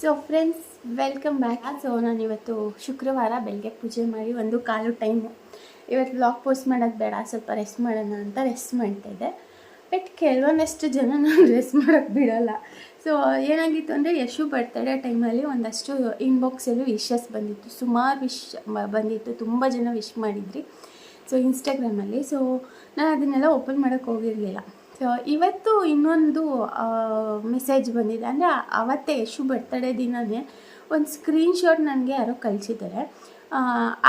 So friends welcome back so ನಾನು ಇವತ್ತು ಶುಕ್ರವಾರ ಬೆಳಗ್ಗೆ ಪೂಜೆ ಮಾಡಿ ಒಂದು ಕಾಲು ಟೈಮು ಇವತ್ತು ಬ್ಲಾಗ್ ಪೋಸ್ಟ್ ಮಾಡೋದು ಬೇಡ, ಸ್ವಲ್ಪ ರೆಸ್ಟ್ ಮಾಡೋಣ ಅಂತ ರೆಸ್ಟ್ ಮಾಡ್ತಾಯಿದ್ದೆ ಬಟ್ ಕೆಲವೊಂದಷ್ಟು ಜನ ನಾನು ರೆಸ್ಟ್ ಮಾಡೋಕ್ಕೆ ಬಿಡೋಲ್ಲ. ಸೊ ಏನಾಗಿತ್ತು ಅಂದರೆ ಯಶು ಬರ್ತಡೇ ಟೈಮಲ್ಲಿ ಒಂದಷ್ಟು ಇನ್ಬಾಕ್ಸಲ್ಲೂ ವಿಶಸ್ ಬಂದಿತ್ತು. ಸುಮಾರು ವಿಶ್ ಬಂದಿತ್ತು, ತುಂಬ ಜನ ವಿಶ್ ಮಾಡಿದ್ರಿ. ಸೊ ಇನ್ಸ್ಟಾಗ್ರಾಮಲ್ಲಿ ಸೊ ನಾನು ಅದನ್ನೆಲ್ಲ ಓಪನ್ ಮಾಡೋಕ್ಕೆ ಹೋಗಿರಲಿಲ್ಲ. ಇವತ್ತು ಇನ್ನೊಂದು ಮೆಸೇಜ್ ಬಂದಿದೆ. ಅಂದರೆ ಅವತ್ತೇ ಯಶು ಬರ್ತಡೇ ದಿನವೇ ಒಂದು ಸ್ಕ್ರೀನ್ಶಾಟ್ ನನಗೆ ಯಾರೋ ಕಳಿಸಿದ್ದಾರೆ.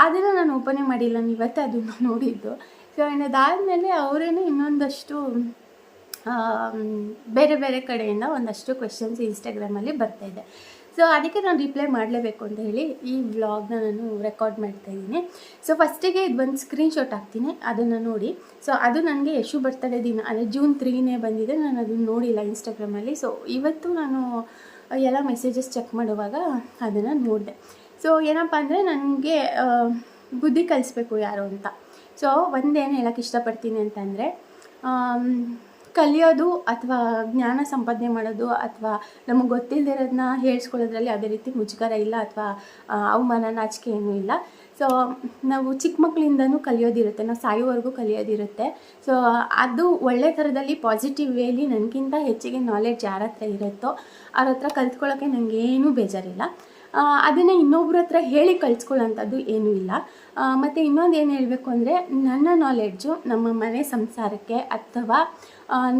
ಆದರೆ ನಾನು ಓಪನೇ ಮಾಡಿಲ್ಲ. ನಾನು ಇವತ್ತೇ ಅದನ್ನು ನೋಡಿದ್ದು. ಸೊ ಅದಾದಮೇಲೆ ಅವರೇನೆ ಇನ್ನೊಂದಷ್ಟು ಬೇರೆ ಬೇರೆ ಕಡೆಯಿಂದ ಒಂದಷ್ಟು ಕ್ವೆಶನ್ಸ್ ಇನ್ಸ್ಟಾಗ್ರಾಮಲ್ಲಿ ಬರ್ತಾಯಿದೆ ಸೊ ಅದಕ್ಕೆ ನಾನು ರಿಪ್ಲೈ ಮಾಡಲೇಬೇಕು ಅಂತ ಹೇಳಿ ಈ ವ್ಲಾಗ್ನ ನಾನು ರೆಕಾರ್ಡ್ ಮಾಡ್ತಾ ಇದ್ದೀನಿ. ಸೊ ಫಸ್ಟಿಗೆ ಇದು ಒಂದು ಸ್ಕ್ರೀನ್ಶಾಟ್ ಹಾಕ್ತೀನಿ. ಅದನ್ನು ನೋಡಿ. ಸೊ ಅದು ನನಗೆ ಯಶು ಬರ್ತಡೇ ದಿನ, ಅಂದರೆ ಜೂನ್ ತ್ರೀನೇ ಬಂದಿದೆ. ನಾನು ಅದನ್ನು ನೋಡಿಲ್ಲ ಇನ್ಸ್ಟಾಗ್ರಾಮಲ್ಲಿ ಸೊ ಇವತ್ತು ನಾನು ಎಲ್ಲ ಮೆಸೇಜಸ್ ಚೆಕ್ ಮಾಡುವಾಗ ಅದನ್ನು ನೋಡಿದೆ. ಸೊ ಏನಪ್ಪ ಅಂದರೆ ನನಗೆ ಬುದ್ಧಿ ಕಲಿಸ್ಬೇಕು ಯಾರು ಅಂತ. ಸೊ ಒಂದೇನು ಹೇಳೋಕ್ಕೆ ಇಷ್ಟಪಡ್ತೀನಿ ಅಂತಂದರೆ ಕಲಿಯೋದು ಅಥವಾ ಜ್ಞಾನ ಸಂಪಾದನೆ ಮಾಡೋದು ಅಥವಾ ನಮಗೆ ಗೊತ್ತಿಲ್ಲದಿರೋದನ್ನ ಹೇಳ್ಸ್ಕೊಳ್ಳೋದ್ರಲ್ಲಿ ಯಾವುದೇ ರೀತಿ ಮುಜುಗರ ಇಲ್ಲ ಅಥವಾ ಅವಮಾನ, ನಾಚಿಕೆ ಏನೂ ಇಲ್ಲ. ಸೊ ನಾವು ಚಿಕ್ಕ ಮಕ್ಕಳಿಂದನೂ ಕಲಿಯೋದಿರುತ್ತೆ, ನಾವು ಸಾಯೋವರೆಗೂ ಕಲಿಯೋದಿರುತ್ತೆ. ಸೊ ಅದು ಒಳ್ಳೆ ಥರದಲ್ಲಿ ಪಾಸಿಟಿವ್ ವೇಲಿ ನನಗಿಂತ ಹೆಚ್ಚಿಗೆ ನಾಲೆಡ್ಜ್ ಯಾರ ಹತ್ರ ಇರುತ್ತೋ ಅವ್ರ ಹತ್ರ ಕಲ್ತ್ಕೊಳ್ಳೋಕ್ಕೆ ನನಗೇನೂ ಬೇಜಾರಿಲ್ಲ. ಅದನ್ನು ಇನ್ನೊಬ್ಬರ ಹತ್ರ ಹೇಳಿ ಕಳ್ಸ್ಕೊಳ್ಳೋಂಥದ್ದು ಏನೂ ಇಲ್ಲ. ಮತ್ತು ಇನ್ನೊಂದು ಏನು ಹೇಳಬೇಕು ಅಂದರೆ, ನನ್ನ ನಾಲೆಡ್ಜು ನಮ್ಮ ಮನೆ ಸಂಸಾರಕ್ಕೆ ಅಥವಾ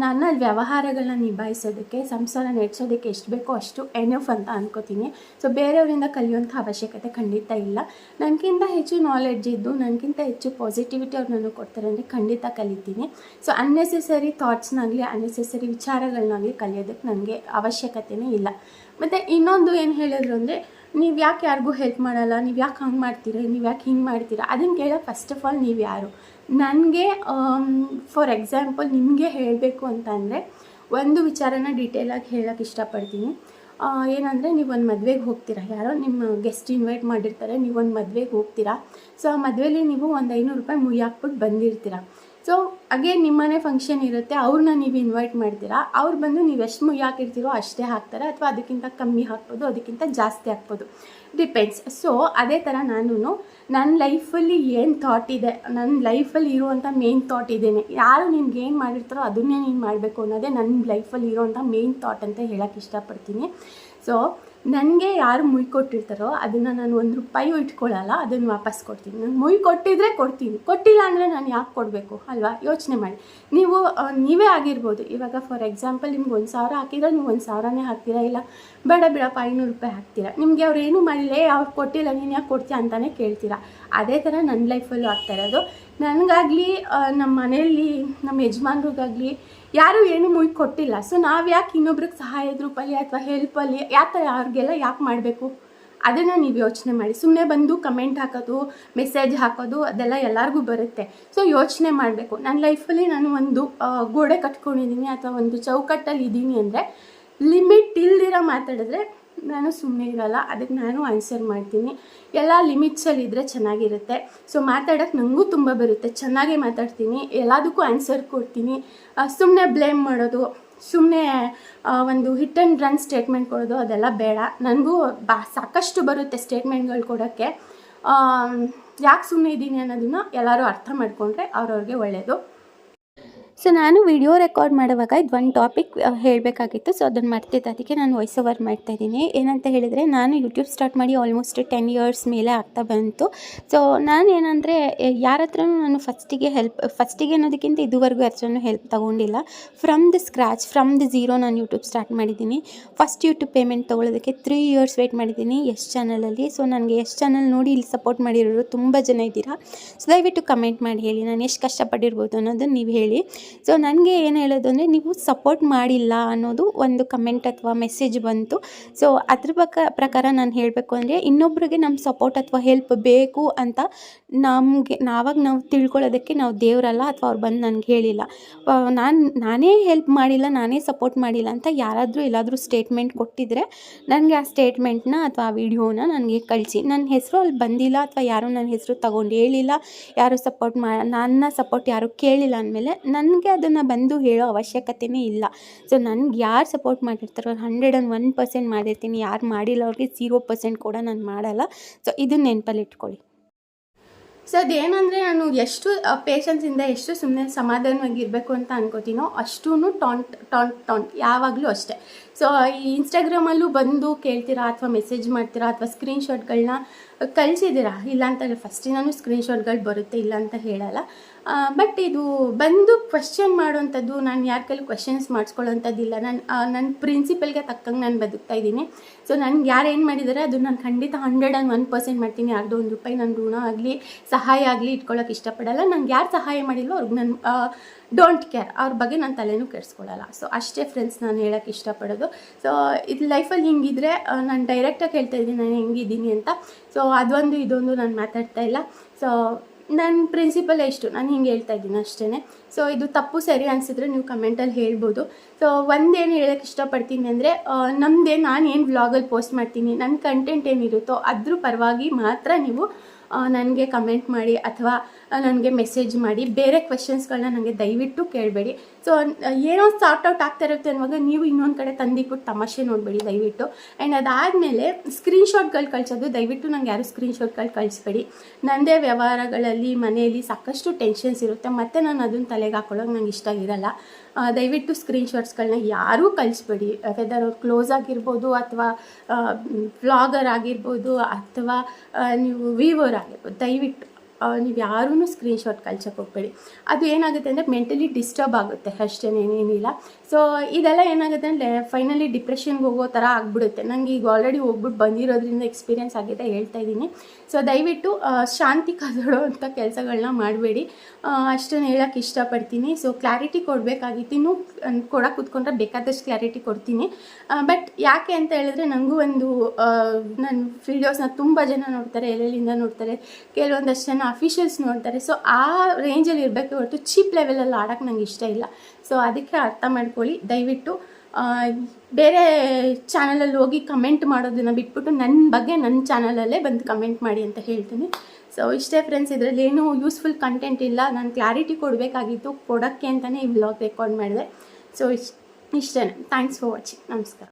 ನನ್ನ ವ್ಯವಹಾರಗಳನ್ನ ನಿಭಾಯಿಸೋದಕ್ಕೆ, ಸಂಸಾರ ನಡೆಸೋದಕ್ಕೆ ಎಷ್ಟು ಬೇಕೋ ಅಷ್ಟು ಎನಫ್ ಅಂತ ಅನ್ಕೋತೀನಿ. ಸೊ ಬೇರೆಯವರಿಂದ ಕಲಿಯುವಂಥ ಅವಶ್ಯಕತೆ ಖಂಡಿತ ಇಲ್ಲ. ನನಗಿಂತ ಹೆಚ್ಚು ನಾಲೆಡ್ಜ್ ಇದ್ದು ನನಗಿಂತ ಹೆಚ್ಚು ಪಾಸಿಟಿವಿಟಿ ಅವ್ರು ನನಗೆ ಕೊಡ್ತಾರೆ ಅಂದರೆ ಖಂಡಿತ ಕಲಿತೀನಿ. ಸೊ ಅನ್ನೆಸೆಸರಿ ಥಾಟ್ಸ್ನಾಗಲಿ ಅನ್ನೆಸೆಸರಿ ವಿಚಾರಗಳನ್ನಾಗಲಿ ಕಲಿಯೋದಕ್ಕೆ ನನಗೆ ಅವಶ್ಯಕತೆಯೇ ಇಲ್ಲ. ಮತ್ತು ಇನ್ನೊಂದು ಏನು ಹೇಳಿದ್ರು ಅಂದರೆ ನೀವು ಯಾಕೆ ಯಾರಿಗೂ ಹೆಲ್ಪ್ ಮಾಡಲ್ಲ? ನೀವು ಯಾಕೆ ಹಂಗೆ ಮಾಡ್ತೀರ? ನೀವು ಯಾಕೆ ಹಿಂಗೆ ಮಾಡ್ತೀರಾ? ಅದನ್ನು ಕೇಳೋಕೆ ಫಸ್ಟ್ ಆಫ್ ಆಲ್ ನೀವು ಯಾರು? ನನಗೆ ಫಾರ್ ಎಕ್ಸಾಂಪಲ್ ನಿಮಗೆ ಹೇಳಬೇಕು ಅಂತ ಅಂದರೆ ಒಂದು ವಿಚಾರನ ಡೀಟೇಲಾಗಿ ಹೇಳೋಕ್ಕೆ ಇಷ್ಟಪಡ್ತೀನಿ. ಏನಂದರೆ ನೀವೊಂದು ಮದುವೆಗೆ ಹೋಗ್ತೀರಾ? ಯಾರೋ ನಿಮ್ಮ ಗೆಸ್ಟ್ ಇನ್ವೈಟ್ ಮಾಡಿರ್ತಾರೆ ನೀವೊಂದು ಮದುವೆಗೆ ಹೋಗ್ತೀರಾ? ಸೊ ಆ ಮದುವೆಲಿ ನೀವು ಒಂದು ಐನೂರು ರೂಪಾಯಿ ಮುಯ್ಯಾಕ್ಬಿಟ್ಟು ಬಂದಿರ್ತೀರಾ. ಸೊ ಅಗೇನ್ ನಿಮ್ಮನೆ ಫಂಕ್ಷನ್ ಇರುತ್ತೆ. ಅವ್ರನ್ನ ನೀವು ಇನ್ವೈಟ್ ಮಾಡ್ತೀರಾ? ಅವ್ರು ಬಂದು ನೀವು ಎಷ್ಟು ಯಾಕೆ ಹಾಕಿರ್ತೀರೋ ಅಷ್ಟೇ ಹಾಕ್ತಾರೆ. ಅಥವಾ ಅದಕ್ಕಿಂತ ಕಮ್ಮಿ ಹಾಕ್ಬೋದು, ಅದಕ್ಕಿಂತ ಜಾಸ್ತಿ ಹಾಕ್ಬೋದು. ಡಿಪೆಂಡ್ಸ್ ಸೊ ಅದೇ ಥರ ನಾನು ನನ್ನ ಲೈಫಲ್ಲಿ ಏನು ಥಾಟ್ ಇದೆ ನನ್ನ ಲೈಫಲ್ಲಿ ಇರುವಂಥ ಮೇನ್ ಥಾಟ್ ಇದೇನೆ. ಯಾರು ನಿನ್ಗೆ ಏನು ಮಾಡಿರ್ತಾರೋ ಅದನ್ನೇ ನೀನು ಮಾಡಬೇಕು ಅನ್ನೋದೇ ನನ್ನ ಲೈಫಲ್ಲಿ ಇರೋವಂಥ ಮೇನ್ ಥಾಟ್ ಅಂತ ಹೇಳೋಕ್ಕೆ ಇಷ್ಟಪಡ್ತೀನಿ. ಸೊ ನನಗೆ ಯಾರು ಮುಯ್ ಕೊಟ್ಟಿರ್ತಾರೋ ಅದನ್ನು ನಾನು ಒಂದು ರೂಪಾಯಿಯೂ ಇಟ್ಕೊಳ್ಳಲ್ಲ ಅದನ್ನು ವಾಪಸ್ ಕೊಡ್ತೀನಿ. ನಾನು ಮುಯ್ ಕೊಟ್ಟಿದ್ರೆ ಕೊಡ್ತೀನಿ. ಕೊಟ್ಟಿಲ್ಲ ಅಂದರೆ ನಾನು ಯಾಕೆ ಕೊಡಬೇಕು? ಅಲ್ವಾ? ಯೋಚನೆ ಮಾಡಿ. ನೀವು ನೀವೇ ಆಗಿರ್ಬೋದು. ಇವಾಗ ಫಾರ್ ಎಕ್ಸಾಂಪಲ್ ನಿಮ್ಗೆ ಒಂದು ಸಾವಿರ ಹಾಕಿದ್ರೆ ನೀವು ಒಂದು ಸಾವಿರನೇ ಹಾಕ್ತೀರಾ? ಇಲ್ಲ, ಬೇಡ ಬೇಡಪ್ಪ, ಐನೂರು ರೂಪಾಯಿ ಹಾಕ್ತೀರಾ? ನಿಮಗೆ ಅವ್ರು ಏನೂ ಮಾಡಿಲ್ಲ ಅವ್ರು ಕೊಟ್ಟಿಲ್ಲ, ನೀನು ಯಾಕೆ ಕೊಡ್ತೀಯ ಅಂತಲೇ ಕೇಳ್ತೀರಾ? ಅದೇ ಥರ ನನ್ನ ಲೈಫಲ್ಲೂ ಆಗ್ತಾ ಇರೋದು. ನನಗಾಗಲಿ ನಮ್ಮ ಮನೆಯಲ್ಲಿ ನಮ್ಮ ಯಜಮಾನ್ರಿಗಾಗಲಿ ಯಾರೂ ಏನು ಮುಯ್ ಕೊಟ್ಟಿಲ್ಲ. ಸೊ ನಾವು ಯಾಕೆ ಇನ್ನೊಬ್ರಿಗೆ ಸಹಾಯದ ರೂಪಲ್ಲಿ ಅಥವಾ ಹೆಲ್ಪಲ್ಲಿ ಥರ ಅವ್ರಿಗೆಲ್ಲ ಯಾಕೆ ಮಾಡಬೇಕು? ಅದನ್ನು ನೀವು ಯೋಚನೆ ಮಾಡಿ. ಸುಮ್ಮನೆ ಬಂದು ಕಮೆಂಟ್ ಹಾಕೋದು ಮೆಸೇಜ್ ಹಾಕೋದು, ಅದೆಲ್ಲ ಎಲ್ಲರಿಗೂ ಬರುತ್ತೆ. ಸೊ ಯೋಚನೆ ಮಾಡಬೇಕು. ನನ್ನ ಲೈಫಲ್ಲಿ ನಾನು ಒಂದು ಗೋಡೆ ಕಟ್ಕೊಂಡಿದ್ದೀನಿ ಅಥವಾ ಒಂದು ಚೌಕಟ್ಟಲ್ಲಿ ಇದ್ದೀನಿ ಅಂದರೆ ಲಿಮಿಟ್ ಇಲ್ದಿರ ಮಾತಾಡಿದ್ರೆ ನಾನು ಸುಮ್ಮನೆ ಇರಲ್ಲ, ಅದಕ್ಕೆ ನಾನು ಆನ್ಸರ್ ಮಾಡ್ತೀನಿ. ಎಲ್ಲ ಲಿಮಿಟ್ಸಲ್ಲಿ ಇದ್ದರೆ ಚೆನ್ನಾಗಿರುತ್ತೆ. ಸೊ ಮಾತಾಡೋಕ್ಕೆ ನನಗೂ ತುಂಬ ಬರುತ್ತೆ. ಚೆನ್ನಾಗೇ ಮಾತಾಡ್ತೀನಿ. ಎಲ್ಲದಕ್ಕೂ ಆನ್ಸರ್ ಕೊಡ್ತೀನಿ. ಸುಮ್ಮನೆ ಬ್ಲೇಮ್ ಮಾಡೋದು ಸುಮ್ಮನೆ ಒಂದು ಹಿಟ್ ಆ್ಯಂಡ್ ರನ್ ಸ್ಟೇಟ್ಮೆಂಟ್ ಕೊಡೋದು, ಅದೆಲ್ಲ ಬೇಡ. ನನಗೂ ಬಾ, ಸಾಕಷ್ಟು ಬರುತ್ತೆ ಸ್ಟೇಟ್ಮೆಂಟ್ಗಳು ಕೊಡೋಕ್ಕೆ. ಯಾಕೆ ಸುಮ್ಮನೆ ಇದ್ದೀನಿ ಅನ್ನೋದನ್ನು ಎಲ್ಲರೂ ಅರ್ಥ ಮಾಡಿಕೊಂಡ್ರೆ ಅವ್ರವ್ರಿಗೆ ಒಳ್ಳೆಯದು ಸೊ ನಾನು ವಿಡಿಯೋ ರೆಕಾರ್ಡ್ ಮಾಡುವಾಗ ಇದು ಒಂದು ಟಾಪಿಕ್ ಹೇಳಬೇಕಾಗಿತ್ತು. ಸೊ ಅದನ್ನು ಮರ್ತಿದ್ದೆ. ಅದಕ್ಕೆ ನಾನು ವಾಯ್ಸ್ ಓವರ್ ಮಾಡ್ತಾ ಇದ್ದೀನಿ ಏನಂತ ಹೇಳಿದರೆ, ನಾನು ಯೂಟ್ಯೂಬ್ ಸ್ಟಾರ್ಟ್ ಮಾಡಿ ಆಲ್ಮೋಸ್ಟ್ ಟೆನ್ ಇಯರ್ಸ್ ಮೇಲೆ ಆಗ್ತಾ ಬಂತು. ಸೊ ನಾನು ಏನಂದರೆ ಯಾರ ಹತ್ರನೂ ನಾನು ಫಸ್ಟಿಗೆ ಹೆಲ್ಪ್ ಫಸ್ಟಿಗೆ ಅನ್ನೋದಕ್ಕಿಂತ ಇದುವರೆಗೂ ಯಾರತ್ರನೂ help ತೊಗೊಂಡಿಲ್ಲ. From the scratch from the zero ನಾನು ಯೂಟ್ಯೂಬ್ ಸ್ಟಾರ್ಟ್ ಮಾಡಿದ್ದೀನಿ. ಫಸ್ಟ್ ಯೂಟ್ಯೂಬ್ ಪೇಮೆಂಟ್ ತೊಗೊಳೋದಕ್ಕೆ ತ್ರೀ ಇಯರ್ಸ್ ವೆಯ್ಟ್ ಮಾಡಿದ್ದೀನಿ ಎಷ್ಟು ಚಾನಲಲ್ಲಿ ಸೊ ನನಗೆ ಎಷ್ಟು ಚಾನಲ್ ನೋಡಿ ಇಲ್ಲಿ ಸಪೋರ್ಟ್ ಮಾಡಿರೋರು ತುಂಬ ಜನ ಇದ್ದೀರಾ? ಸೊ ದಯವಿಟ್ಟು ಕಮೆಂಟ್ ಮಾಡಿ ಹೇಳಿ. ನಾನು ಎಷ್ಟು ಕಷ್ಟಪಟ್ಟಿರ್ಬೋದು ಅನ್ನೋದನ್ನು ನೀವು ಹೇಳಿ. ಸೊ ನನಗೆ ಏನು ಹೇಳೋದು ಅಂದರೆ ನೀವು ಸಪೋರ್ಟ್ ಮಾಡಿಲ್ಲ ಅನ್ನೋದು ಒಂದು ಕಮೆಂಟ್ ಅಥವಾ ಮೆಸೇಜ್ ಬಂತು. ಸೊ ಅದ್ರ ಪಕ್ಕ ಪ್ರಕಾರ ನಾನು ಹೇಳಬೇಕು ಅಂದರೆ ಇನ್ನೊಬ್ರಿಗೆ ನಮ್ಮ ಸಪೋರ್ಟ್ ಅಥವಾ ಹೆಲ್ಪ್ ಬೇಕು ಅಂತ ನಮಗೆ, ನಾವಾಗ ನಾವು ತಿಳ್ಕೊಳ್ಳೋದಕ್ಕೆ ನಾವು ದೇವರಲ್ಲ ಅಥವಾ ಅವ್ರು ಬಂದು ನನಗೆ ಹೇಳಿಲ್ಲ. ನಾನು, ನಾನೇ ಹೆಲ್ಪ್ ಮಾಡಿಲ್ಲ, ನಾನೇ ಸಪೋರ್ಟ್ ಮಾಡಿಲ್ಲ ಅಂತ ಯಾರಾದರೂ ಎಲ್ಲಾದರೂ ಸ್ಟೇಟ್ಮೆಂಟ್ ಕೊಟ್ಟಿದ್ರೆ ನನಗೆ ಆ ಸ್ಟೇಟ್ಮೆಂಟ್ನ ಅಥವಾ ಆ ವಿಡಿಯೋನ ನನಗೆ ಕಳಿಸಿ. ನನ್ನ ಹೆಸರು ಅಲ್ಲಿ ಬಂದಿಲ್ಲ ಅಥವಾ ಯಾರೂ ನನ್ನ ಹೆಸರು ತಗೊಂಡು ಹೇಳಿಲ್ಲ, ಯಾರು ಸಪೋರ್ಟ್ ಮಾ, ನನ್ನ ಸಪೋರ್ಟ್ ಯಾರೂ ಕೇಳಿಲ್ಲ ಅಂದಮೇಲೆ ನನ್ನ ನನಗೆ ಅದನ್ನು ಬಂದು ಹೇಳೋ ಅವಶ್ಯಕತೆಯೇ ಇಲ್ಲ. ಸೊ ನನಗೆ ಯಾರು ಸಪೋರ್ಟ್ ಮಾಡಿರ್ತಾರೋ ಹಂಡ್ರೆಡ್ ಆ್ಯಂಡ್ ಒನ್ ಪರ್ಸೆಂಟ್ ಮಾಡಿರ್ತೀನಿ. ಯಾರು ಮಾಡಿಲ್ಲ ಅವ್ರಿಗೆ ಝೀರೋ ಪರ್ಸೆಂಟ್ ಕೂಡ ನಾನು ಮಾಡಲ್ಲ. ಸೊ ಇದನ್ನ ನೆನಪಲ್ಲಿ ಇಟ್ಕೊಳ್ಳಿ ಸೊ ಅದೇನಂದರೆ ನಾನು ಎಷ್ಟು ಪೇಷನ್ಸಿಂದ ಎಷ್ಟು ಸುಮ್ಮನೆ ಸಮಾಧಾನವಾಗಿರಬೇಕು ಅಂತ ಅನ್ಕೋತೀನೋ ಅಷ್ಟೂ ಟಾಂಟ್ ಟಾಂಟ್ ಟಾಂಟ್ ಯಾವಾಗಲೂ ಅಷ್ಟೇ. ಸೊ ಈ ಇನ್ಸ್ಟಾಗ್ರಾಮಲ್ಲೂ ಬಂದು ಕೇಳ್ತೀರಾ ಅಥವಾ ಮೆಸೇಜ್ ಮಾಡ್ತೀರಾ ಅಥವಾ ಸ್ಕ್ರೀನ್ಶಾಟ್ಗಳನ್ನ ಕಳಿಸಿದ್ದೀರಾ? ಇಲ್ಲ ಫಸ್ಟಿನೂ ಸ್ಕ್ರೀನ್ಶಾಟ್ಗಳು ಬರುತ್ತೆ, ಇಲ್ಲ ಅಂತ ಹೇಳಲ್ಲ. ಬಟ್ ಇದು ಬಂದು ಕ್ವಶನ್ ಮಾಡುವಂಥದ್ದು, ನಾನು ಯಾರ ಕೈಲಿ ಕ್ವಶನ್ಸ್ ಮಾಡಿಸ್ಕೊಳ್ಳೋಂಥದ್ದಿಲ್ಲ ನಾನು ನನ್ನ ಪ್ರಿನ್ಸಿಪಲ್ಗೆ ತಕ್ಕಂಗೆ ನಾನು ಬದುಕ್ತಾ ಇದ್ದೀನಿ. ಸೊ ನನಗೆ ಯಾರು ಏನು ಮಾಡಿದ್ದಾರೆ ಅದು ನಾನು ಖಂಡಿತ ಹಂಡ್ರೆಡ್ ಆ್ಯಂಡ್ ಒನ್ ಪರ್ಸೆಂಟ್ ಮಾಡ್ತೀನಿ. ಯಾರ್ದೋ ಒಂದು ರೂಪಾಯಿ ನನ್ನ ಋಣ ಆಗಲಿ, ಸಹಾಯ ಆಗಲಿ ಇಟ್ಕೊಳ್ಳೋಕೆ ಇಷ್ಟಪಡಲ್ಲ. ನಂಗೆ ಯಾರು ಸಹಾಯ ಮಾಡಿಲ್ವೋ ಅವ್ರಿಗೆ ನಾನು ಡೋಂಟ್ ಕೇರ್ ಅವ್ರ ಬಗ್ಗೆ ನಾನು ತಲೆನೂ ಕೆಡಿಸ್ಕೊಳ್ಳಲ್ಲ ಸೊ ಅಷ್ಟೇ ಫ್ರೆಂಡ್ಸ್ ನಾನು ಹೇಳೋಕ್ಕೆ ಇಷ್ಟಪಡೋದು. ಸೊ ಇದು ಲೈಫಲ್ಲಿ ಹಿಂಗಿದ್ರೆ ನಾನು ಡೈರೆಕ್ಟಾಗಿ ಹೇಳ್ತಾ ಇದ್ದೀನಿ, ನಾನು ಹೆಂಗಿದ್ದೀನಿ ಅಂತ. ಸೊ ಅದೊಂದು, ಇದೊಂದು ನಾನು ಮಾತಾಡ್ತಾ ಇಲ್ಲ. ಸೊ ನನ್ನ ಪ್ರಿನ್ಸಿಪಲ್ ಎಷ್ಟು ನಾನು ಹಿಂಗೆ ಹೇಳ್ತಾ ಇದ್ದೀನಿ ಅಷ್ಟೇ ಸೊ ಇದು ತಪ್ಪು ಸರಿ ಅನಿಸಿದ್ರೆ ನೀವು ಕಮೆಂಟಲ್ಲಿ ಹೇಳ್ಬೋದು. ಸೊ ಒಂದೇನು ಹೇಳೋಕ್ಕೆ ಇಷ್ಟಪಡ್ತೀನಿ ಅಂದರೆ ನಮ್ಮದೇ ನಾನು ಏನು ವ್ಲಾಗಲ್ಲಿ ಪೋಸ್ಟ್ ಮಾಡ್ತೀನಿ ನನ್ನ ಕಂಟೆಂಟ್ ಏನಿರುತ್ತೋ ಅದ್ರ ಪರವಾಗಿ ಮಾತ್ರ ನೀವು ನನಗೆ ಕಮೆಂಟ್ ಮಾಡಿ ಅಥವಾ ನನಗೆ ಮೆಸೇಜ್ ಮಾಡಿ, ಬೇರೆ ಕ್ವೆಶನ್ಸ್ಗಳನ್ನ ನನಗೆ ದಯವಿಟ್ಟು ಕೇಳಬೇಡಿ. ಸೊ ಏನೋ ಸಾರ್ಟ್ ಔಟ್ ಆಗ್ತಾ ಇರುತ್ತೆ ಅನ್ನುವಾಗ ನೀವು ಇನ್ನೊಂದು ಕಡೆ ತಂದಿಕ್ಬಿಟ್ಟು ತಮಾಷೆ ನೋಡಬೇಡಿ ದಯವಿಟ್ಟು. ಆ್ಯಂಡ್ ಅದಾದಮೇಲೆ ಸ್ಕ್ರೀನ್ಶಾಟ್ಗಳು ಕಳಿಸೋದು ದಯವಿಟ್ಟು ನಂಗೆ ಯಾರು ಸ್ಕ್ರೀನ್ಶಾಟ್ಗಳು ಕಳಿಸ್ಬೇಡಿ. ನನ್ನದೇ ವ್ಯವಹಾರಗಳಲ್ಲಿ, ಮನೆಯಲ್ಲಿ ಸಾಕಷ್ಟು ಟೆನ್ಷನ್ಸ್ ಇರುತ್ತೆ. ಮತ್ತು ನಾನು ಅದನ್ನು ತಲೆಗೆ ಹಾಕೊಳ್ಳೋಕೆ ನಂಗೆ ಇಷ್ಟ ಇರಲ್ಲ. ದಯವಿಟ್ಟು ಸ್ಕ್ರೀನ್ಶಾಟ್ಸ್ಗಳನ್ನ ಯಾರೂ ಕಳಿಸ್ಬೇಡಿ. ವೆದರ್ ಅವ್ರು ಕ್ಲೋಸ್ ಆಗಿರ್ಬೋದು ಅಥವಾ ವ್ಲಾಗರ್ ಆಗಿರ್ಬೋದು ಅಥವಾ ನೀವು ವೀವರ್ ದಯವಿಟ್ಟು ನೀವು ಯಾರೂ ಸ್ಕ್ರೀನ್ಶಾಟ್ ಕಳ್ಸೋಕ್ಕೆ ಹೋಗ್ಬೇಡಿ. ಅದು ಏನಾಗುತ್ತೆ ಅಂದರೆ ಮೆಂಟಲಿ ಡಿಸ್ಟರ್ಬ್ ಆಗುತ್ತೆ ಅಷ್ಟೇ ಏನೇನಿಲ್ಲ ಸೊ ಇದೆಲ್ಲ ಏನಾಗುತ್ತೆ ಅಂದರೆ ಫೈನಲಿ ಡಿಪ್ರೆಷನ್ಗೆ ಹೋಗೋ ಥರ ಆಗಿಬಿಡುತ್ತೆ. ನನಗೆ ಈಗ ಆಲ್ರೆಡಿ ಹೋಗ್ಬಿಟ್ಟು ಬಂದಿರೋದ್ರಿಂದ ಎಕ್ಸ್ಪೀರಿಯೆನ್ಸ್ ಆಗಿದೆ ಹೇಳ್ತಾ ಇದ್ದೀನಿ. ಸೊ ದಯವಿಟ್ಟು ಶಾಂತಿ ಕದಡೋ ಅಂಥ ಕೆಲಸಗಳನ್ನ ಮಾಡಬೇಡಿ ಅಷ್ಟನ್ನು ಹೇಳೋಕ್ಕೆ ಇಷ್ಟಪಡ್ತೀನಿ. ಸೊ ಕ್ಲಾರಿಟಿ ಕೊಡಬೇಕಾಗಿತ್ತು. ಇನ್ನೂ ಕೊಡೋಕೆ ಕೂತ್ಕೊಂಡ್ರೆ ಬೇಕಾದಷ್ಟು ಕ್ಲಾರಿಟಿ ಕೊಡ್ತೀನಿ. ಬಟ್ ಯಾಕೆ ಅಂತ ಹೇಳಿದ್ರೆ ನನಗೂ ಒಂದು ನನ್ನ ವೀಡಿಯೋಸ್ನ ತುಂಬ ಜನ ನೋಡ್ತಾರೆ, ಎಲ್ಲೆಲ್ಲಿಂದ ನೋಡ್ತಾರೆ. ಕೆಲವೊಂದಷ್ಟು ಜನ ಅಫಿಷಿಯಲ್ಸ್ ನೋಡ್ತಾರೆ. ಸೊ ಆ ರೇಂಜಲ್ಲಿ ಇರಬೇಕು ಹೊರತು ಚೀಪ್ ಲೆವೆಲಲ್ಲಿ ಆಡೋಕ್ಕೆ ನಂಗೆ ಇಷ್ಟ ಇಲ್ಲ. ಸೊ ಅದಕ್ಕೆ ಅರ್ಥ ಮಾಡ್ಕೊಳ್ಳಿ. ದಯವಿಟ್ಟು ಬೇರೆ ಚಾನಲಲ್ಲಿ ಹೋಗಿ ಕಮೆಂಟ್ ಮಾಡೋದನ್ನು ಬಿಟ್ಬಿಟ್ಟು ನನ್ನ ಬಗ್ಗೆ ನನ್ನ ಚಾನಲಲ್ಲೇ ಬಂದು ಕಮೆಂಟ್ ಮಾಡಿ ಅಂತ ಹೇಳ್ತೀನಿ. ಸೊ ಇಷ್ಟೇ ಫ್ರೆಂಡ್ಸ್ ಇದರಲ್ಲಿ ಏನೂ ಯೂಸ್ಫುಲ್ ಕಂಟೆಂಟ್ ಇಲ್ಲ. ನಾನು ಕ್ಲಾರಿಟಿ ಕೊಡಬೇಕಾಗಿತ್ತು. ಕೊಡೋಕ್ಕೆ ಅಂತಲೇ ಈ ವ್ಲಾಗ್ ರೆಕಾರ್ಡ್ ಮಾಡಿದೆ. ಸೊ ಇಷ್ಟ ಇಷ್ಟೇ ಥ್ಯಾಂಕ್ಸ್ ಫಾರ್ ವಾಚಿಂಗ್ ನಮಸ್ಕಾರ.